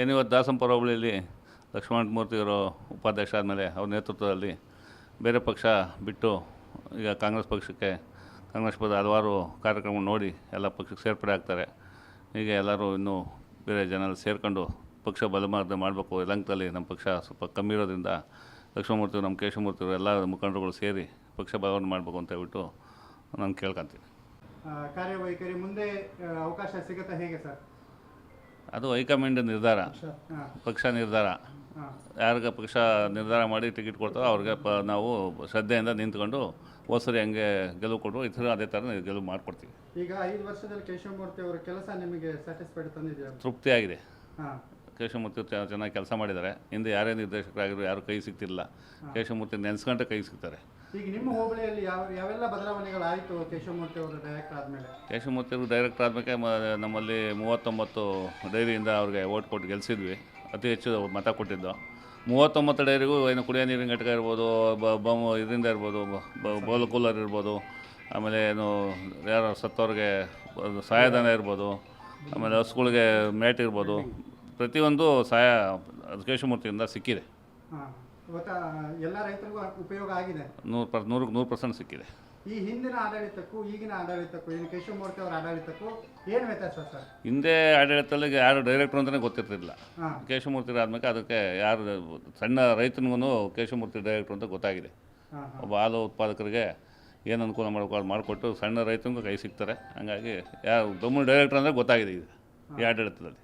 ಏನು ಇವತ್ತು ದಾಸಂಪುರ ಹೋಬಳಿಯಲ್ಲಿ ಲಕ್ಷ್ಮಣ ಮೂರ್ತಿಯವರು ಉಪಾಧ್ಯಕ್ಷ ಆದಮೇಲೆ ಅವ್ರ ನೇತೃತ್ವದಲ್ಲಿ ಬೇರೆ ಪಕ್ಷ ಬಿಟ್ಟು ಈಗ ಕಾಂಗ್ರೆಸ್ ಪಕ್ಷಕ್ಕೆ ಕಾಂಗ್ರೆಸ್ ಪದ ಹಲವಾರು ಕಾರ್ಯಕ್ರಮ ನೋಡಿ ಎಲ್ಲ ಪಕ್ಷಕ್ಕೆ ಸೇರ್ಪಡೆ ಆಗ್ತಾರೆ. ಹೀಗೆ ಎಲ್ಲರೂ ಇನ್ನೂ ಬೇರೆ ಜನ ಸೇರ್ಕೊಂಡು ಪಕ್ಷ ಬಲಮಾರ್ದ ಮಾಡಬೇಕು. ಯಲಂಕದಲ್ಲಿ ನಮ್ಮ ಪಕ್ಷ ಸ್ವಲ್ಪ ಕಮ್ಮಿ ಇರೋದ್ರಿಂದ ಲಕ್ಷ್ಮಣಮೂರ್ತಿ ನಮ್ಮ ಕೇಶವಮೂರ್ತಿಯವರು ಎಲ್ಲ ಮುಖಂಡರುಗಳು ಸೇರಿ ಪಕ್ಷ ಬಲವನ್ನು ಮಾಡಬೇಕು ಅಂತ ಹೇಳ್ಬಿಟ್ಟು ನಾನು ಕೇಳ್ಕೊತೀನಿ. ಕಾರ್ಯವೈಖರಿ ಮುಂದೆ ಅವಕಾಶ ಸಿಗುತ್ತಾ ಹೇಗೆ ಸರ್? ಅದು ಹೈಕಮಾಂಡ್ ನಿರ್ಧಾರ. ಪಕ್ಷ ನಿರ್ಧಾರ. ಯಾರಿಗೆ ಪಕ್ಷ ನಿರ್ಧಾರ ಮಾಡಿ ಟಿಕೆಟ್ ಕೊಡ್ತಾರೋ ಅವ್ರಿಗೆ ಪ ನಾವು ಶ್ರದ್ಧೆಯಿಂದ ನಿಂತ್ಕೊಂಡು ಹೋದ ಸರಿ ಹಂಗೆ ಗೆಲುವು ಕೊಟ್ಟರು ಈ ಥರ ಅದೇ ಥರ ಗೆಲುವು ಮಾಡಿಕೊಡ್ತೀವಿ. ಈಗ ಐದು ವರ್ಷದಲ್ಲಿ ಕೇಶವಮೂರ್ತಿ ಅವರ ಕೆಲಸ ನಿಮಗೆ ಸ್ಯಾಟಿಸ್ಫೈಡ್ ತಂದಿದೆಯಾ? ತೃಪ್ತಿಯಾಗಿದೆ ಆಗಿದೆ. ಕೇಶವಮೂರ್ತಿ ಚೆನ್ನಾಗಿ ಕೆಲಸ ಮಾಡಿದ್ದಾರೆ. ಹಿಂದೆ ಯಾರೇ ನಿರ್ದೇಶಕರಾಗಿರೋ ಯಾರು ಕೈ ಸಿಗ್ತಿಲ್ಲ ಕೇಶವಮೂರ್ತಿ ನೆನೆಸ್ಕೊಂಡ್ರೆ ಕೈ ಸಿಗ್ತಾರೆ. ಈಗ ನಿಮ್ಮ ಹೋಬಳಿಯಲ್ಲಿ ಯಾವ ಯಾವೆಲ್ಲ ಬದಲಾವಣೆಗಳಾಯಿತು ಕೇಶವಮೂರ್ತಿ ಅವರು ಡೈರೆಕ್ಟ್ ಆದಮೇಲೆ? ಕೇಶವಮೂರ್ತಿ ಅವರು ಡೈರೆಕ್ಟರ್ ಆದಮೇಲೆ ನಮ್ಮಲ್ಲಿ ಮೂವತ್ತೊಂಬತ್ತು ಡೈರಿಯಿಂದ ಅವ್ರಿಗೆ ಓಟ್ ಕೊಟ್ಟು ಗೆಲ್ಲಿಸಿದ್ವಿ ಅತಿ ಹೆಚ್ಚು ಮತ ಕೊಟ್ಟಿದ್ದು. ಮೂವತ್ತೊಂಬತ್ತು ಡೈರಿಗೂ ಏನು ಕುಡಿಯೋ ನೀರಿನ ಘಟಕ ಇರ್ಬೋದು ಬ ಇದರಿಂದ ಇರ್ಬೋದು ಬೋಲ್ ಕೂಲರ್ ಇರ್ಬೋದು ಆಮೇಲೆ ಏನು ಯಾರು ಸತ್ತವ್ರಿಗೆ ಸಹಾಯಧನ ಇರ್ಬೋದು ಆಮೇಲೆ ಹಸುಗಳಿಗೆ ಮೇಟ್ ಇರ್ಬೋದು ಪ್ರತಿಯೊಂದು ಸಹಾಯ ಕೇಶವಮೂರ್ತಿಯಿಂದ ಸಿಕ್ಕಿದೆ. ಇವತ್ತು ಎಲ್ಲ ರೈತರಿಗೂ ಉಪಯೋಗ ಆಗಿದೆ. ನೂರು ಪರ್ ನೂರಕ್ಕೆ ನೂರು ಪರ್ಸೆಂಟ್ ಸಿಕ್ಕಿದೆ. ಈ ಹಿಂದಿನ ಆಡಳಿತಕ್ಕೂ ಈಗಿನ ಆಡಳಿತಕ್ಕೂ ಏನು ಕೇಶವಮೂರ್ತಿ ಅವರ ಆಡಳಿತಕ್ಕೂ ಏನು ವ್ಯತ್ಯಾಸ ಸರ್? ಹಿಂದೆ ಆಡಳಿತದಲ್ಲಿ ಯಾರು ಡೈರೆಕ್ಟರ್ ಅಂತಲೇ ಗೊತ್ತಿರ್ತಿರಲಿಲ್ಲ ಹಾಂ. ಕೇಶವಮೂರ್ತಿ ಆದ್ಮೇಲೆ ಅದಕ್ಕೆ ಯಾರು ಸಣ್ಣ ರೈತನಿಗೂ ಕೇಶವಮೂರ್ತಿ ಡೈರೆಕ್ಟರ್ ಅಂತ ಗೊತ್ತಾಗಿದೆ. ಹಾಂ ಒಬ್ಬ ಹಾಲು ಉತ್ಪಾದಕರಿಗೆ ಏನು ಅನುಕೂಲ ಮಾಡಬೇಕು ಅದು ಮಾಡಿಕೊಟ್ಟು ಸಣ್ಣ ರೈತನಿಗೂ ಕೈ ಸಿಗ್ತಾರೆ. ಹಂಗಾಗಿ ಯಾರು ದೊಮ್ಮು ಡೈರೆಕ್ಟ್ರ್ ಅಂದರೆ ಗೊತ್ತಾಗಿದೆ ಈಗ ಈ ಆಡಳಿತದಲ್ಲಿ.